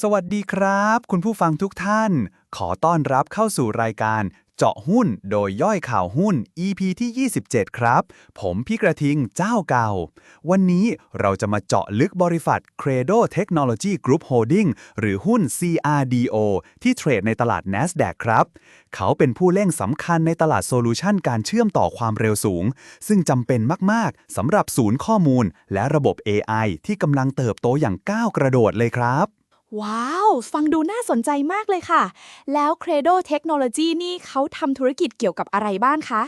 สวัสดีครับ คุณผู้ฟังทุกท่าน ขอต้อนรับเข้าสู่รายการเจาะหุ้นโดยย่อยข่าวหุ้น EP ที่ 27 ครับ ผมพี่กระทิงเจ้าเก่า วันนี้เราจะมาเจาะลึกบริษัท Credo Technology Group Holding หรือหุ้น CRDO ที่เทรดในตลาด NASDAQ ครับ เขาเป็นผู้เล่นสำคัญในตลาดโซลูชันการเชื่อมต่อความเร็วสูง ซึ่งจำเป็นมาก ๆสำหรับศูนย์ข้อมูล และระบบ AI ที่กำลังเติบโตอย่างก้าวกระโดดเลยครับ ว้าว ฟังดูน่าสนใจมากเลยค่ะ แล้ว Credo Technology นี่เขาทำธุรกิจเกี่ยวกับอะไรบ้างคะ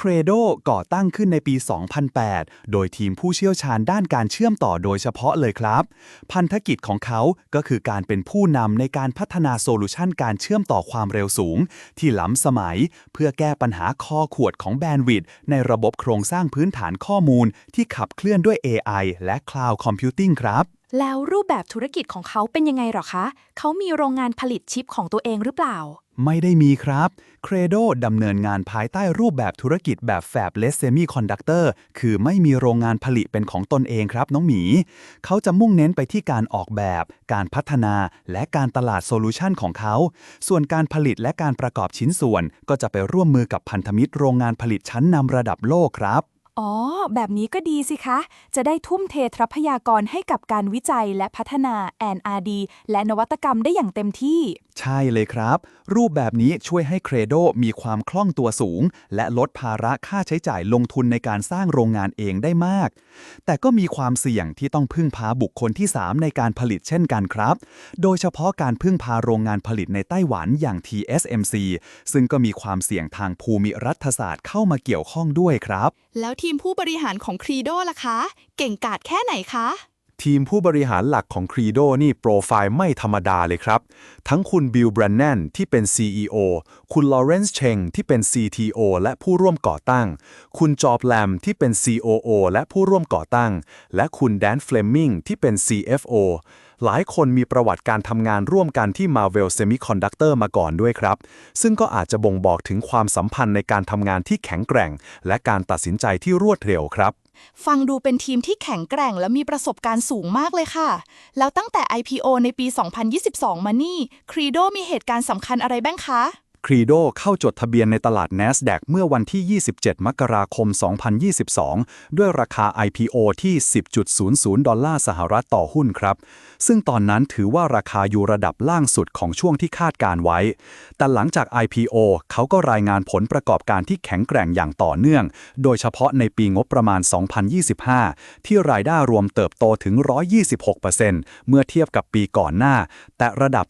Credo ก่อตั้งขึ้นในปี 2008 โดยทีมผู้เชี่ยวชาญด้านการเชื่อมต่อโดยเฉพาะเลยครับ พันธกิจของเขาก็คือการเป็นผู้นำในการพัฒนาโซลูชันการเชื่อมต่อความเร็วสูง ที่ล้ำสมัย เพื่อแก้ปัญหาคอขวดของแบนด์วิดต์ในระบบโครงสร้างพื้นฐานข้อมูลที่ขับเคลื่อนด้วย AI และ Cloud Computing ครับ แล้วรูปแบบธุรกิจของเขาเป็นยังไงหรอคะ เขามีโรงงานผลิตชิปของตัวเองหรือเปล่า ไม่ได้มีครับ Credo ดำเนินงานภายใต้รูปแบบธุรกิจแบบ Fabless Semiconductor คือไม่มีโรงงานผลิตเป็นของตนเองครับน้องหมี เขาจะมุ่งเน้นไปที่การออกแบบ การพัฒนา และการตลาดโซลูชันของเขา ส่วนการผลิตและการประกอบชิ้นส่วน ก็จะไปร่วมมือกับพันธมิตรโรงงานผลิตชั้นนำระดับโลกครับ อ๋อ แบบนี้ก็ดีสิคะ จะได้ทุ่มเททรัพยากรให้กับการวิจัยและพัฒนา N&R&D และนวัตกรรมได้อย่างเต็มที่ ใช่เลยครับ รูปแบบนี้ช่วยให้ Credo มีความคล่องตัวสูง และลดภาระค่าใช้จ่ายลงทุนในการสร้างโรงงานเองได้มาก แต่ก็มีความเสี่ยงที่ต้องพึ่งพาบุคคลที่ 3 ในการผลิตเช่นกันครับ โดยเฉพาะการพึ่งพาโรงงานผลิตในไต้หวันอย่าง TSMC ซึ่งก็มีความเสี่ยงทางภูมิรัฐศาสตร์เข้ามาเกี่ยวข้องด้วยครับ แล้วทีมผู้บริหารของ Credo ล่ะคะ เก่งกาจแค่ไหนคะ ทีมผู้บริหารหลักของ Credo นี่โปรไฟล์ไม่ธรรมดาเลยครับ ทั้งคุณบิล b บรนแนนที่เป็น CEO คุณลอเรนซ์เชงที่เป็น CTO และผู้ร่วมก่อตั้ง คุณจอบแลมที่เป็น COO และผู้ร่วมก่อตั้ง และคุณแดนเฟลมิงที่เป็น CFO หลายคนมีประวัติการทำงานร่วมกันที่ Marvel Semiconductor มาก่อนด้วยครับ ซึ่งก็อาจจะบ่งบอกถึงความสัมพันธ์ในการทำงานที่แข็งแกร่ง และการตัดสินใจที่รวดเร็วครับ ฟังดูเป็นทีมที่แข็งแกร่งและมีประสบการณ์สูงมากเลยค่ะ แล้วตั้งแต่ IPO ในปี 2022 มานี่ Credo มีเหตุการณ์สำคัญอะไรบ้างคะ Credo เข้าจดทะเบียนในตลาด NASDAQ เมื่อวันที่ 27 มกราคม 2022 ด้วยราคา IPO ที่ 10.00 ดอลลาร์สหรัฐต่อหุ้นครับ ซึ่งตอนนั้นถือว่าราคาอยู่ระดับล่างสุดของช่วงที่คาดการไว้ แต่หลังจาก IPO เขาก็รายงานผลประกอบการที่แข็งแกร่งอย่างต่อเนื่อง โดยเฉพาะในปีงบประมาณ 2025 ที่รายได้รวมเติบโตถึง 126%เมื่อเทียบกับปีก่อนหน้า แต่ระดับ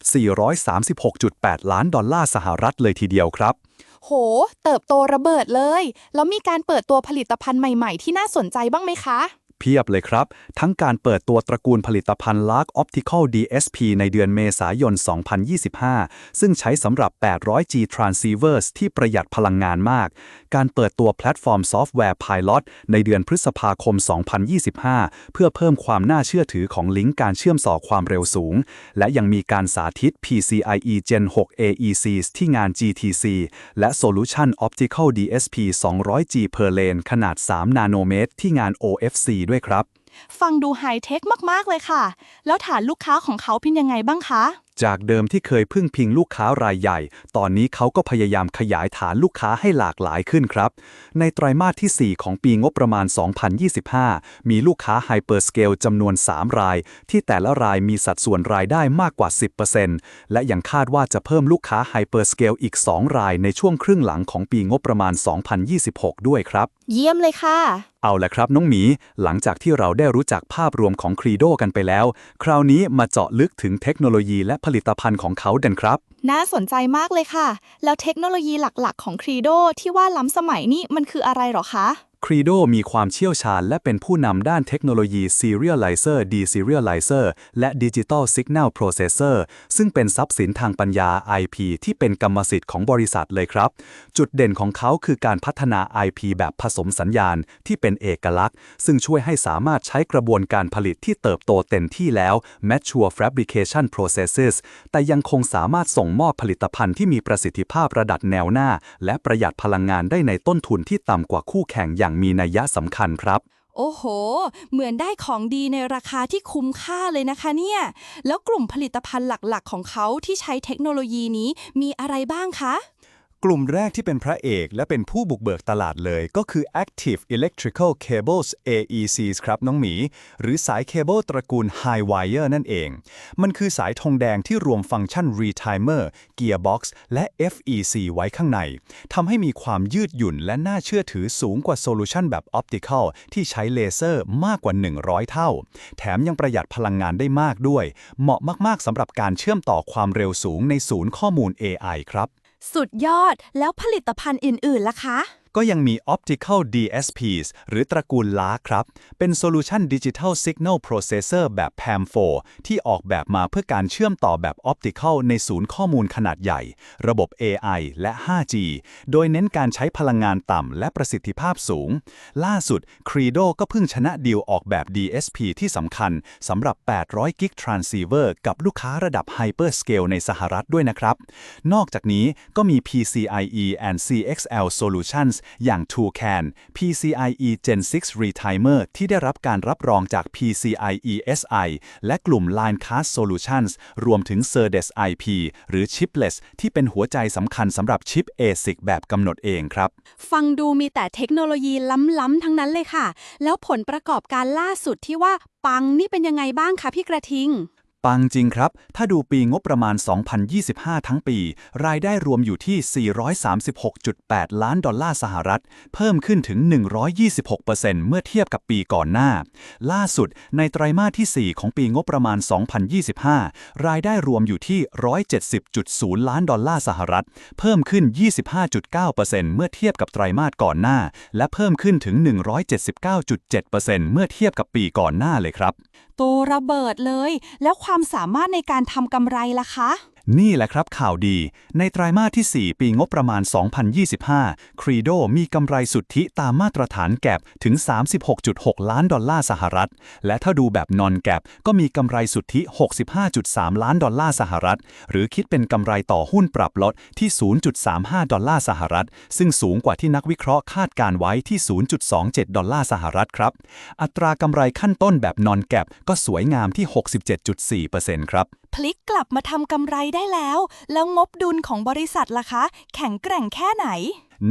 436.8 ล้านดอลลาร์สหรัฐเลยทีเดียวครับ โห เติบโตระเบิดเลย แล้วมีการเปิดตัวผลิตภัณฑ์ใหม่ ๆ ที่น่าสนใจบ้างไหมคะ เพียบเลยครับ ทั้งการเปิดตัวตระกูลผลิตภัณฑ์ Lark Optical DSP ในเดือนเมษายน 2025 ซึ่งใช้สำหรับ 800G transceivers ที่ประหยัดพลังงานมาก การเปิดตัวแพลตฟอร์มซอฟต์แวร์ Pilot ในเดือนพฤษภาคม 2025 เพื่อเพิ่มความน่าเชื่อถือของลิงก์การเชื่อมต่อความเร็วสูง และยังมีการสาธิต PCIe Gen 6 AEC ที่งาน GTC และ Solution Optical DSP 200G per lane ขนาด 3 นาโนเมตร ที่งาน OFC ด้วยครับ ฟังดูไฮเทคมาก ๆ เลยค่ะ แล้วฐานลูกค้าของเขาเป็นยังไงบ้างคะจากเดิมที่เคยพึ่งพิงลูกค้ารายใหญ่ ตอนนี้เขาก็พยายามขยายฐานลูกค้าให้หลากหลายขึ้นครับ ในไตรมาสที่ 4 ของปีงบประมาณ 2025 มีลูกค้าไฮเปอร์สเกลจำนวน 3 ราย ที่แต่ละรายมีสัดส่วนรายได้มากกว่า 10%และยังคาดว่าจะเพิ่มลูกค้าไฮเปอร์สเกลอีก 2 รายในช่วงครึ่งหลังของปีงบประมาณ 2026 ด้วยครับ เยี่ยมเลยค่ะเอาละครับน้องหมี หลังจากที่เราได้รู้จักภาพรวมของครีโดกันไปแล้ว คราวนี้มาเจาะลึกถึงเทคโนโลยีและผลิตภัณฑ์ของเขาเด่นครับ น่าสนใจมากเลยค่ะ แล้วเทคโนโลยีหลักๆ ของครีโดที่ว่าล้ำสมัยนี่มันคืออะไรหรอคะ Credo มีความเชี่ยวชาญและเป็นผู้นำด้านเทคโนโลยี Serializer Deserializer และ Digital Signal Processor ซึ่งเป็นทรัพย์สินทางปัญญา IP ที่เป็นกรรมสิทธิ์ของบริษัทเลยครับ จุดเด่นของเขาคือการพัฒนา IP แบบผสมสัญญาณที่เป็นเอกลักษณ์ ซึ่งช่วยให้สามารถใช้กระบวนการผลิตที่เติบโตเต็มที่แล้ว Mature Fabrication Processes แต่ยังคงสามารถส่งมอบผลิตภัณฑ์ที่มีประสิทธิภาพระดับแนวหน้า และประหยัดพลังงานได้ในต้นทุนที่ต่ำกว่าคู่แข่งอย่างมีนัยสำคัญครับ โอ้โห เหมือนได้ของดีในราคาที่คุ้มค่าเลยนะคะเนี่ย แล้วกลุ่มผลิตภัณฑ์หลักๆ ของเขาที่ใช้เทคโนโลยีนี้มีอะไรบ้างคะ กลุ่มแรกที่เป็นพระเอกและเป็นผู้บุกเบิกตลาดเลย ก็คือ Active Electrical Cables AECs ครับน้องหมี หรือสายเคเบิลตระกูล High Wire นั่นเอง มันคือสายธงแดงที่รวมฟังก์ชัน Retimer Gearbox และ FEC ไว้ข้างในทำให้มีความยืดหยุ่นและน่าเชื่อถือสูงกว่าโซลูชันแบบ Optical ที่ใช้เลเซอร์มากกว่า 100 เท่า แถมยังประหยัดพลังงานได้มากด้วย เหมาะมากๆสำหรับการเชื่อมต่อความเร็วสูงในศูนย์ข้อมูล AI ครับ สุดยอดแล้วผลิตภัณฑ์อื่นๆล่ะคะ ก็ยังมี Optical DSPs หรือตระกูลล้าครับ เป็นโซลูชัน Digital Signal Processor แบบ PAM4 ที่ออกแบบมาเพื่อการเชื่อมต่อแบบ Optical ในศูนย์ข้อมูลขนาดใหญ่ ระบบ AI และ 5G โดยเน้นการใช้พลังงานต่ำและประสิทธิภาพสูง ล่าสุด Credo ก็เพิ่งชนะดีลออกแบบ DSP ที่สำคัญสำหรับ 800 Gig Transceiver กับลูกค้าระดับ Hyperscale ในสหรัฐด้วยนะครับ นอกจากนี้ก็มี PCIe and CXL Solutions อย่าง Toucan PCIe Gen 6 Retimer ที่ได้รับการรับรองจาก PCIe SI และกลุ่ม Line Cast Solutions รวมถึง Cerdes IP หรือ Chipless ที่เป็นหัวใจสำคัญสำหรับชิป ASIC แบบกำหนดเองครับ ฟังดูมีแต่เทคโนโลยีล้ำๆทั้งนั้นเลยค่ะ แล้วผลประกอบการล่าสุดที่ว่าปังนี่เป็นยังไงบ้างคะพี่กระทิง ปังจริงครับ ถ้าดูปีงบประมาณ 2025 ทั้งปี รายได้รวมอยู่ที่ 436.8 ล้านดอลลาร์สหรัฐ เพิ่มขึ้นถึง 126%เมื่อเทียบกับปีก่อนหน้า ล่าสุด ในไตรมาสที่ 4 ของปีงบประมาณ 2025 รายได้รวมอยู่ที่ 170.0 ล้านดอลลาร์สหรัฐ เพิ่มขึ้น 25.9%เมื่อเทียบกับไตรมาสก่อนหน้า และเพิ่มขึ้นถึง 179.7%เมื่อเทียบกับปีก่อนหน้าเลยครับ โตระเบิดเลย แล้วความสามารถในการทำกำไรล่ะคะนี่แหละครับข่าวดี ในไตรามาสที่ 4 ปีงบประมาณ 2025 Credo มีกำไรสุทธิตามมาตรฐานแก็บถึง 36.6 ล้านดอลลาร์สหรัฐ และถ้าดูแบบนอนแก็บก็มีกำไรสุทธิ 65.3 ล้านดอลลาร์สหรัฐ หรือคิดเป็นกำไรต่อหุ้นปรับลดที่ 0.35 ดอลลาร์สหรัฐ ซึ่งสูงกว่าที่นักวิเคราะห์คาดการไว้ที่ 0.27 ดอลลาร์สหรัฐครับ อัตรากำไรขั้นต้นแบบนอนแก็บก็สวยงามที่ 67.4%ครับ พลิกกลับมาทำกำไรได้แล้ว แล้วงบดุลของบริษัทล่ะคะ แข็งแกร่งแค่ไหน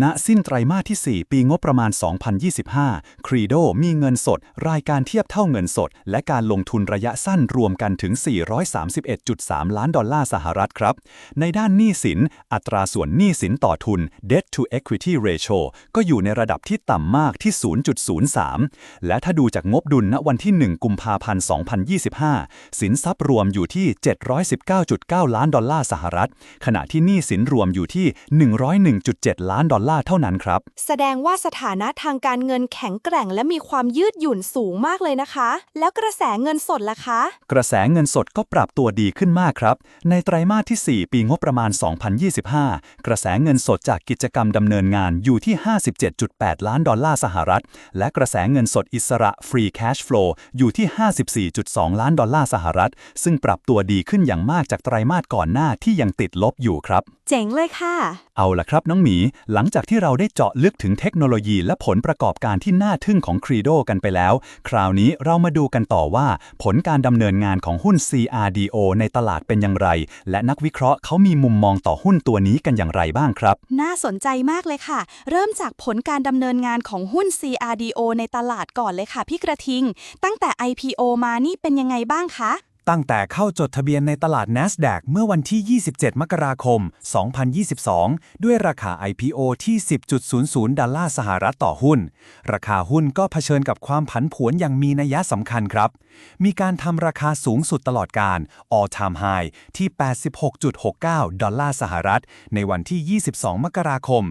ณสิ้นไตรมาสที่ 4 ปีงบประมาณ 2025 Credo มีเงินสด รายการเทียบเท่าเงินสด และการลงทุนระยะสั้นรวมกันถึง 431.3 ล้านดอลลาร์สหรัฐครับ ในด้านหนี้สิน อัตราส่วนหนี้สินต่อทุน debt to equity ratio ก็อยู่ในระดับที่ต่ำมากที่ 0.03 และถ้าดูจากงบดุลณวันที่ 1 กุมภาพันธ์ 2025 สินทรัพย์รวมอยู่ที่ 719.9 ล้านดอลลาร์สหรัฐ ขณะที่หนี้สินรวมอยู่ที่ 101.7 ล้านดอลลาร์เท่านั้นครับ แสดงว่าสถานะทางการเงินแข็งแกร่ง และมีความยืดหยุ่นสูงมากเลยนะคะ แล้วกระแสเงินสดล่ะคะ กระแสเงินสดก็ปรับตัวดีขึ้นมากครับ ในไตรมาสที่ 4 ปีงบประมาณ 2025 กระแสเงินสดจากกิจกรรมดำเนินงานอยู่ที่ 57.8 ล้านดอลลาร์สหรัฐ และกระแสเงินสดอิสระ Free Cash Flow อยู่ที่ 54.2 ล้านดอลลาร์สหรัฐ ซึ่งปรับตัวดีขึ้นอย่างมากจากไตรมาสก่อนหน้าที่ยังติดลบอยู่ครับ เจ๋งเลยค่ะ เอาล่ะครับน้องหมี หลังจากที่เราได้เจาะลึกถึงเทคโนโลยีและผลประกอบการที่น่าทึ่งของ Credo กันไปแล้ว คราวนี้เรามาดูกันต่อว่า ผลการดำเนินงานของหุ้น CRDO ในตลาดเป็นอย่างไร และนักวิเคราะห์เขามีมุมมองต่อหุ้นตัวนี้กันอย่างไรบ้างครับ น่าสนใจมากเลยค่ะ เริ่มจากผลการดำเนินงานของหุ้น CRDO ในตลาดก่อนเลยค่ะพี่กระทิง ตั้งแต่ IPO มานี่เป็นยังไงบ้างคะ ตั้งแต่เข้าจดทะเบียนในตลาด NASDAQ เมื่อวันที่ 27 มกราคม 2022 ด้วยราคา IPO ที่ 10.00 ดอลลาร์สหรัฐต่อหุ้น ราคาหุ้นก็เผชิญกับความผันผวนอย่างมีนัยสำคัญครับ มีการทำราคาสูงสุดตลอดการ all time high ที่ 86.69 ดอลลาร์สหรัฐ ในวันที่ 22 มกราคม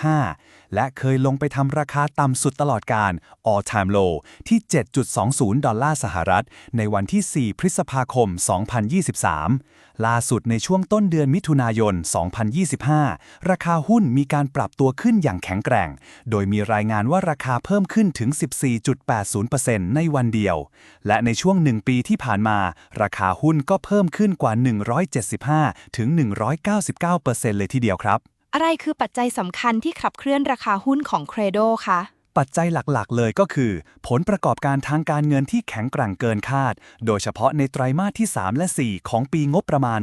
2025 และเคยลงไปทำราคาต่ำสุดตลอดการ all time low ที่ 7.20 ดอลลาร์สหรัฐ ในวันที่ 4 พฤษภาคม 2023 ล่าสุดในช่วงต้นเดือนมิถุนายน 2025 ราคาหุ้นมีการปรับตัวขึ้นอย่างแข็งแกร่ง โดยมีรายงานว่าราคาเพิ่มขึ้นถึง 14.80%ในวันเดียว และในช่วงหนึ่งปีที่ผ่านมา ราคาหุ้นก็เพิ่มขึ้นกว่า 175 ถึง 199%เลยทีเดียวครับ อะไรคือปัจจัยสำคัญที่ขับเคลื่อนราคาหุ้นของ Credo คะ ปัจจัยหลักๆ เลยก็คือ ผลประกอบการทางการเงินที่แข็งแกร่งเกินคาด โดยเฉพาะในไตรมาสที่ 3 และ 4 ของปีงบประมาณ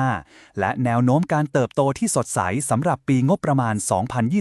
2025 และแนวโน้มการเติบโตที่สดใสสำหรับปีงบประมาณ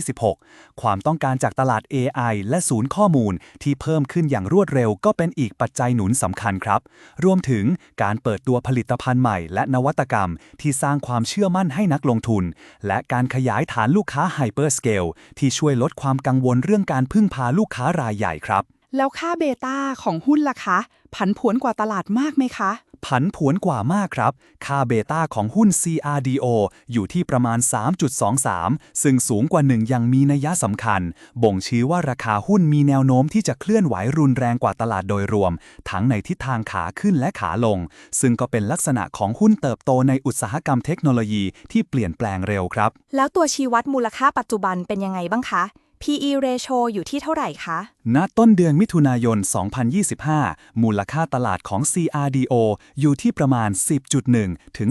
2026 ความต้องการจากตลาด AI และศูนย์ข้อมูลที่เพิ่มขึ้นอย่างรวดเร็ว ก็เป็นอีกปัจจัยหนุนสำคัญครับ รวมถึงการเปิดตัวผลิตภัณฑ์ใหม่ และนวัตกรรม ที่สร้างความเชื่อมั่นให้นักลงทุน และการขยายฐานลูกค้า Hyperscale ที่ช่วยลดความกังวลเรื่องการพึ่งพาลูกค้ารายใหญ่ครับ แล้วค่าเบต้าของหุ้นล่ะคะ ผันผวนกว่าตลาดมากไหมคะ ผันผวนกว่ามากครับ ค่าเบต้าของหุ้น CRDO อยู่ที่ประมาณ 3.23 ซึ่งสูงกว่า1อย่างมีนัยสำคัญ บ่งชี้ว่าราคาหุ้นมีแนวโน้มที่จะเคลื่อนไหวรุนแรงกว่าตลาดโดยรวม ทั้งในทิศทางขาขึ้นและขาลง ซึ่งก็เป็นลักษณะของหุ้นเติบโตในอุตสาหกรรมเทคโนโลยีที่เปลี่ยนแปลงเร็วครับ แล้วตัวชี้วัดมูลค่าปัจจุบันเป็นยังไงบ้างคะ PE ratio อยู่ที่เท่าไหร่คะ ณ ต้นเดือนมิถุนายน 2025 มูลค่าตลาดของ CRDO อยู่ที่ประมาณ 10.1 ถึง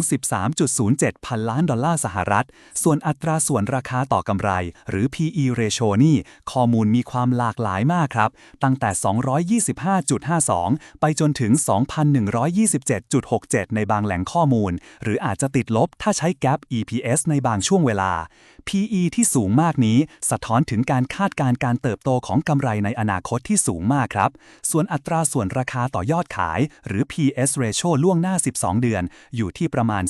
13.07 พันล้านดอลลาร์สหรัฐ ส่วนอัตราส่วนราคาต่อกำไร หรือ PE ratio นี่ ข้อมูลมีความหลากหลายมากครับ ตั้งแต่ 225.52 ไปจนถึง 2,127.67 ในบางแหล่งข้อมูล หรืออาจจะติดลบถ้าใช้ gap EPS ในบางช่วงเวลา PE ที่สูงมากนี้สะท้อนถึงการคาดการณ์การเติบโตของกำไรในอนาคตที่สูงมากครับ ส่วนอัตราส่วนราคาต่อยอดขาย หรือ PS ratio ล่วงหน้า 12 เดือน อยู่ที่ประมาณ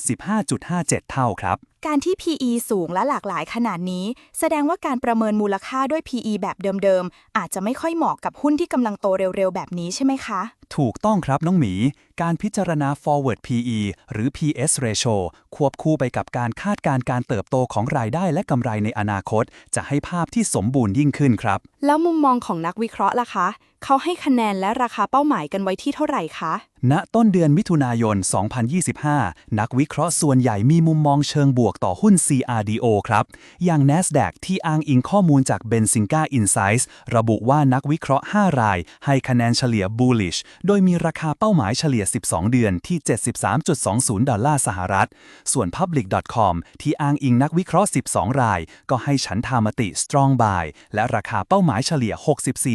15.57 เท่าครับ การที่ PE สูงและหลากหลายขนาดนี้ แสดงว่าการประเมินมูลค่าด้วย PE แบบเดิมๆ อาจจะไม่ค่อยเหมาะกับหุ้นที่กำลังโตเร็วๆ แบบนี้ใช่ไหมคะ ถูกต้องครับน้องหมี การพิจารณา forward PE หรือ PS ratio ควบคู่ไปกับการคาดการณ์การเติบโตของรายได้และกำไรในอนาคต จะให้ภาพที่สมบูรณ์ยิ่งขึ้นครับ แล้วมุมมองของนักวิเคราะห์ล่ะคะ เขาให้คะแนนและราคาเป้าหมายกันไว้ที่เท่าไหร่คะ ณ ต้นเดือนมิถุนายน 2025 นักวิเคราะห์ส่วนใหญ่มีมุมมองเชิงบวกต่อหุ้น CRDO ครับ อย่าง NASDAQ ที่อ้างอิงข้อมูลจาก Benzinga Insights ระบุว่านักวิเคราะห์ 5 ราย ให้คะแนนเฉลี่ย bullish โดยมีราคาเป้าหมายเฉลี่ย 12 เดือนที่ 73.20 ดอลลาร์สหรัฐ ส่วน public.com ที่อ้างอิงนักวิเคราะห์ 12 ราย ก็ให้ฉันทามติ strong buy และราคาเป้าหมายเฉลี่ย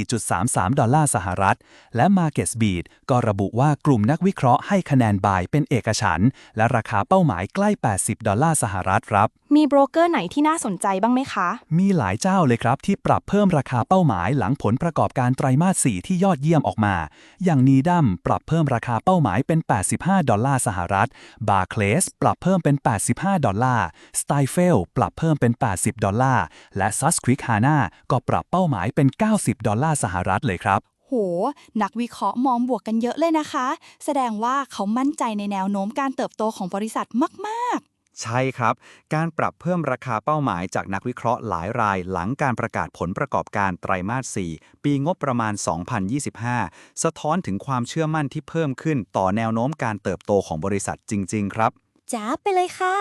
64.33 ดอลลาร์ลาร์สหรัฐ และ Market Beat ก็ระบุว่ากลุ่มนักวิเคราะห์ให้คะแนนบายเป็นเอกฉันท์และราคาเป้าหมายใกล้ 80 ดอลลาร์สหรัฐครับมีโบรกเกอร์ไหนที่น่าสนใจบ้างไหมคะ มีหลายเจ้าเลยครับที่ปรับเพิ่มราคาเป้าหมายหลังผลประกอบการไตรมาส 4 ที่ยอดเยี่ยมออกมา อย่างนีดัมปรับเพิ่มราคาเป้าหมายเป็น 85 ดอลลาร์สหรัฐ บาร์เคลสปรับเพิ่มเป็น 85 ดอลลาร์ สไตเฟลปรับเพิ่มเป็น 80 ดอลลาร์ และซัสควิกฮาน่าก็ปรับเป้าหมายเป็น 90 ดอลลาร์สหรัฐเลยครับโห นักวิเคราะห์มองบวกกันเยอะเลยนะคะ แสดงว่าเขามั่นใจในแนวโน้มการเติบโตของบริษัทมาก ใช่ครับ การปรับเพิ่มราคาเป้าหมายจากนักวิเคราะห์หลายรายหลังการประกาศผลประกอบการไตรมาส 4 ปีงบประมาณ 2025 สะท้อนถึงความเชื่อมั่นที่เพิ่มขึ้นต่อแนวโน้มการเติบโตของบริษัทจริง ๆ ครับจ้าไปเลยค่ะ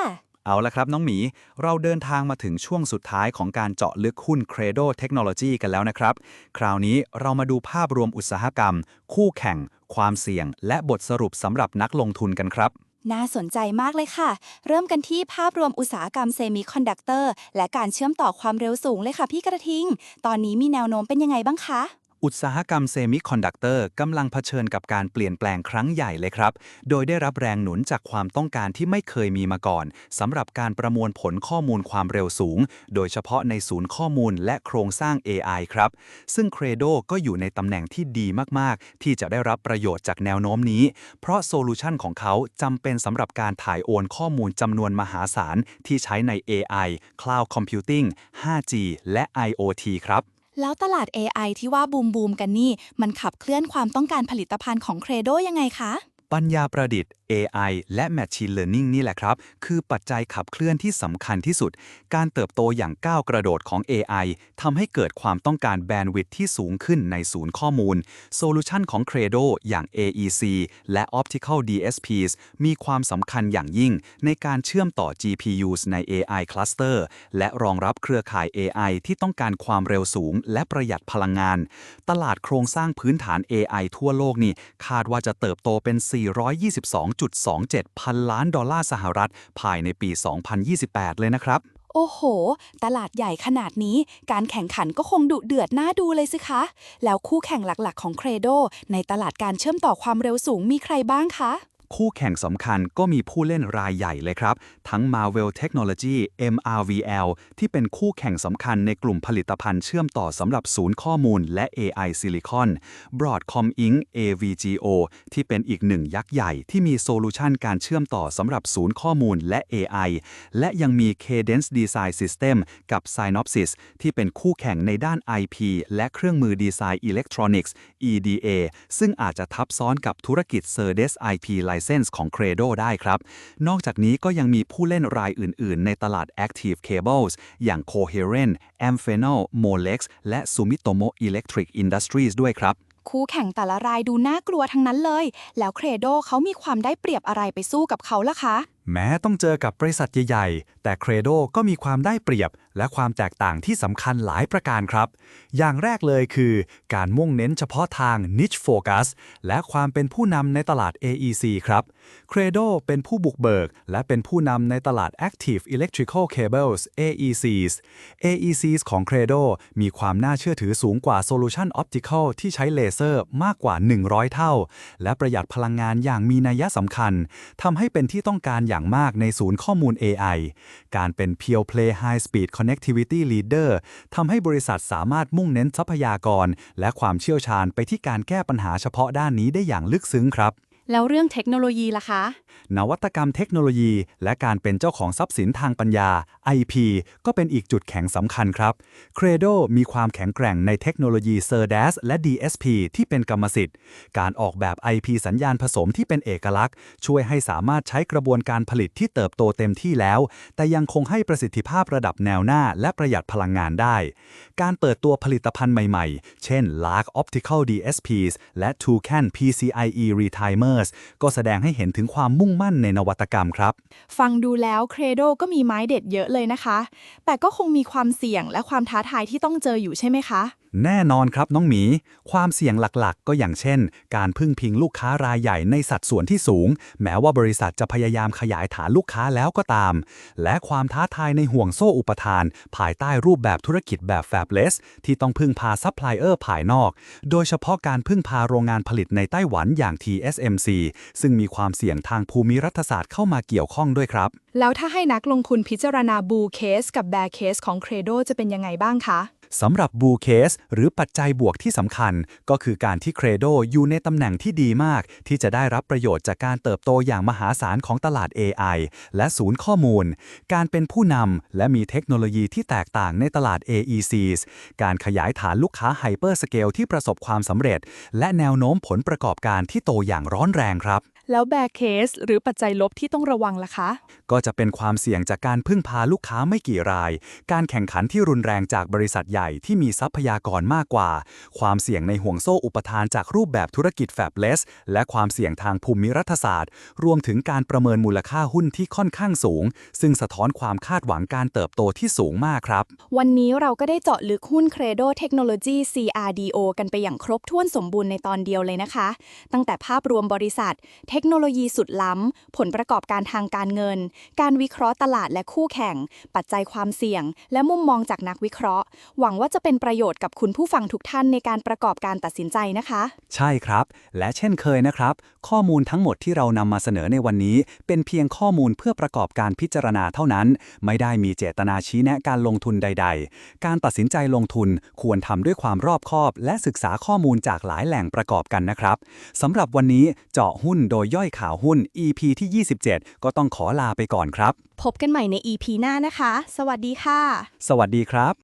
เอาละครับน้องหมี เราเดินทางมาถึงช่วงสุดท้ายของการเจาะลึกหุ้น Credo Technology กันแล้วนะครับ คราวนี้เรามาดูภาพรวมอุตสาหกรรม คู่แข่ง ความเสี่ยง และบทสรุปสำหรับนักลงทุนกันครับๆ น่าสนใจมากเลยค่ะ เริ่มกันที่ภาพรวมอุตสาหกรรมเซมิคอนดักเตอร์และการเชื่อมต่อความเร็วสูงเลยค่ะพี่กระทิง ตอนนี้มีแนวโน้มเป็นยังไงบ้างคะ อุตสาหกรรมเซมิคอนดักเตอร์กำลังเผชิญกับการเปลี่ยนแปลงครั้งใหญ่เลยครับ โดยได้รับแรงหนุนจากความต้องการที่ไม่เคยมีมาก่อนสำหรับการประมวลผลข้อมูลความเร็วสูง โดยเฉพาะในศูนย์ข้อมูลและโครงสร้าง AI ครับ ซึ่ง Credo ก็อยู่ในตำแหน่งที่ดีมาก ๆ ที่จะได้รับประโยชน์จากแนวโน้มนี้ เพราะโซลูชันของเขาจำเป็นสำหรับการถ่ายโอนข้อมูลจำนวนมหาศาลที่ใช้ใน AI Cloud Computing 5G และ IoT ครับ แล้วตลาด AI ที่ว่าบูมบูมกันนี่ มันขับเคลื่อนความต้องการผลิตภัณฑ์ของเครโดยังไงคะ ปัญญาประดิษฐ์ AI และ Machine Learning นี่แหละครับ คือปัจจัยขับเคลื่อนที่สำคัญที่สุด การเติบโตอย่างก้าวกระโดดของ AI ทำให้เกิดความต้องการแบนด์วิดท์ที่สูงขึ้นในศูนย์ข้อมูล โซลูชันของ Credo อย่าง AEC และ Optical DSPs มีความสำคัญอย่างยิ่ง ในการเชื่อมต่อ GPUs ใน AI Cluster และรองรับเครือข่าย AI ที่ต้องการความเร็วสูง และประหยัดพลังงาน ตลาดโครงสร้างพื้นฐาน AI ทั่วโลกนี่คาดว่าจะเติบโตเป็น2.27 พันล้านดอลลาร์สหรัฐ ภายในปี 2028 เลยนะครับ โอ้โห ตลาดใหญ่ขนาดนี้ การแข่งขันก็คงดุเดือดน่าดูเลยสิคะ แล้วคู่แข่งหลักๆ ของเครโดในตลาดการเชื่อมต่อความเร็วสูงมีใครบ้างคะ คู่แข่งสำคัญก็มีผู้เล่นรายใหญ่เลยครับ ทั้ง Marvel Technology MRVL ที่เป็นคู่แข่งสำคัญในกลุ่มผลิตภัณฑ์เชื่อมต่อสำหรับศูนย์ข้อมูลและ AI Silicon Broadcom Inc. AVGO ที่เป็นอีกหนึ่งยักษ์ใหญ่ที่มีโซลูชันการเชื่อมต่อสำหรับศูนย์ข้อมูลและ AI และยังมี Cadence Design System กับ Synopsys ที่เป็นคู่แข่งในด้าน IP และเครื่องมือดีไซน์อิเล็กทรอนิกส์ EDA ซึ่งอาจจะทับซ้อนกับธุรกิจ Cerdes IP License ของ Credo ได้ครับ นอกจากนี้ก็ยังมีผู้เล่นรายอื่น ๆ ในตลาด Active Cables อย่าง Coherent, Amphenol, Molex และ Sumitomo Electric Industries ด้วยครับ คู่แข่งแต่ละรายดูน่ากลัวทั้งนั้นเลย แล้วเครโดเขามีความได้เปรียบอะไรไปสู้กับเขาล่ะคะ แม้ต้องเจอกับบริษัทใหญ่ๆ แต่เครโดก็มีความได้เปรียบ และความแตกต่างที่สำคัญหลายประการครับ อย่างแรกเลยคือ การมุ่งเน้นเฉพาะทาง niche focus และความเป็นผู้นำในตลาด AEC ครับเครโดเป็นผู้บุกเบิก และเป็นผู้นำในตลาด Active Electrical Cables AECs AECs ของ Credo มีความน่าเชื่อถือสูงกว่า Solution Optical ที่ใช้เลเซอร์มากกว่า 100 เท่า และประหยัดพลังงานอย่างมีนัยสำคัญทำให้เป็นที่ต้องการอย่างางมากในศูนย์ข้อมูล AI การเป็น Pure Play High Speed Connectivity Leader ทำให้บริษัทสามารถมุ่งเน้นทรัพยากร และความเชี่ยวชาญไปที่การแก้ปัญหาเฉพาะด้านนี้ได้อย่างลึกซึ้งครับ แล้วเรื่องเทคโนโลยีล่ะคะ นวัตกรรมเทคโนโลยี และการเป็นเจ้าของทรัพย์สินทางปัญญา IP ก็เป็นอีกจุดแข็งสำคัญครับ Credo มีความแข็งแกร่งในเทคโนโลยี CERDAS และ DSP ที่เป็นกรรมสิทธิ์ การออกแบบ IP สัญญาณผสมที่เป็นเอกลักษณ์ ช่วยให้สามารถใช้กระบวนการผลิตที่เติบโตเต็มที่แล้ว แต่ยังคงให้ประสิทธิภาพระดับแนวหน้า และประหยัดพลังงานได้ การเปิดตัวผลิตภัณฑ์ใหม่ๆ เช่น Lark Optical DSPs และ Toucan PCIe Retimer Retimers ก็แสดงให้เห็นถึงความมุ่งมั่นในนวัตกรรมครับ ฟังดูแล้วเครโดก็มีไม้เด็ดเยอะเลยนะคะ แต่ก็คงมีความเสี่ยงและความท้าทายที่ต้องเจออยู่ใช่ไหมคะ แน่นอนครับน้องหมี ความเสี่ยงหลักๆ ก็อย่างเช่น การพึ่งพิงลูกค้ารายใหญ่ในสัดส่วนที่สูง แม้ว่าบริษัทจะพยายามขยายฐานลูกค้าแล้วก็ตาม และความท้าทายในห่วงโซ่อุปทาน ภายใต้รูปแบบธุรกิจแบบ Fabless ที่ต้องพึ่งพาซัพพลายเออร์ภายนอก โดยเฉพาะการพึ่งพาโรงงานผลิตในไต้หวันอย่าง TSMC ซึ่งมีความเสี่ยงทางภูมิรัฐศาสตร์เข้ามาเกี่ยวข้องด้วยครับ แล้วถ้าให้นักลงทุนพิจารณาบูเคสกับแบร์เคสของเครโดจะเป็นยังไงบ้างคะ สำหรับบูเคสหรือปัจจัยบวกที่สำคัญ ก็คือการที่เครโดอยู่ในตำแหน่งที่ดีมาก ที่จะได้รับประโยชน์จากการเติบโตอย่างมหาศาลของตลาด AI และศูนย์ข้อมูล การเป็นผู้นำและมีเทคโนโลยีที่แตกต่างในตลาด AECs การขยายฐานลูกค้าไฮเปอร์สเกลที่ประสบความสำเร็จ และแนวโน้มผลประกอบการที่โตอย่างร้อนแรงครับ แล้วแบร์เคสหรือปัจจัยลบที่ต้องระวังล่ะคะ ก็จะเป็นความเสี่ยงจากการพึ่งพาลูกค้าไม่กี่ราย การแข่งขันที่รุนแรงจากบริษัทใหญ่ที่มีทรัพยากรมากกว่า ความเสี่ยงในห่วงโซ่อุปทานจากรูปแบบธุรกิจแฟบเลสและความเสี่ยงทางภูมิรัฐศาสตร์ รวมถึงการประเมินมูลค่าหุ้นที่ค่อนข้างสูง ซึ่งสะท้อนความคาดหวังการเติบโตที่สูงมากครับ วันนี้เราก็ได้เจาะลึกหุ้น Credo Technology CRDO กันไปอย่างครบถ้วนสมบูรณ์ในตอนเดียวเลยนะคะ ตั้งแต่ภาพรวมบริษัทเทคโนโลยีสุดล้ำ ผลประกอบการทางการเงิน การวิเคราะห์ตลาดและคู่แข่ง ปัจจัยความเสี่ยง และมุมมองจากนักวิเคราะห์ หวังว่าจะเป็นประโยชน์กับคุณผู้ฟังทุกท่านในการประกอบการตัดสินใจนะคะ ใช่ครับ และเช่นเคยนะครับ ข้อมูลทั้งหมดที่เรานำมาเสนอในวันนี้ เป็นเพียงข้อมูลเพื่อประกอบการพิจารณาเท่านั้น ไม่ได้มีเจตนาชี้แนะการลงทุนใด ๆ การตัดสินใจลงทุนควรทำด้วยความรอบคอบ และศึกษาข้อมูลจากหลายแหล่งประกอบกันนะครับสำหรับวันนี้เจาะหุ้นโดยย่อยข่าวหุ้น EP ที่ 27 ก็ต้องขอลาไปก่อนครับ พบกันใหม่ใน EP หน้านะคะ สวัสดีค่ะ สวัสดีครับ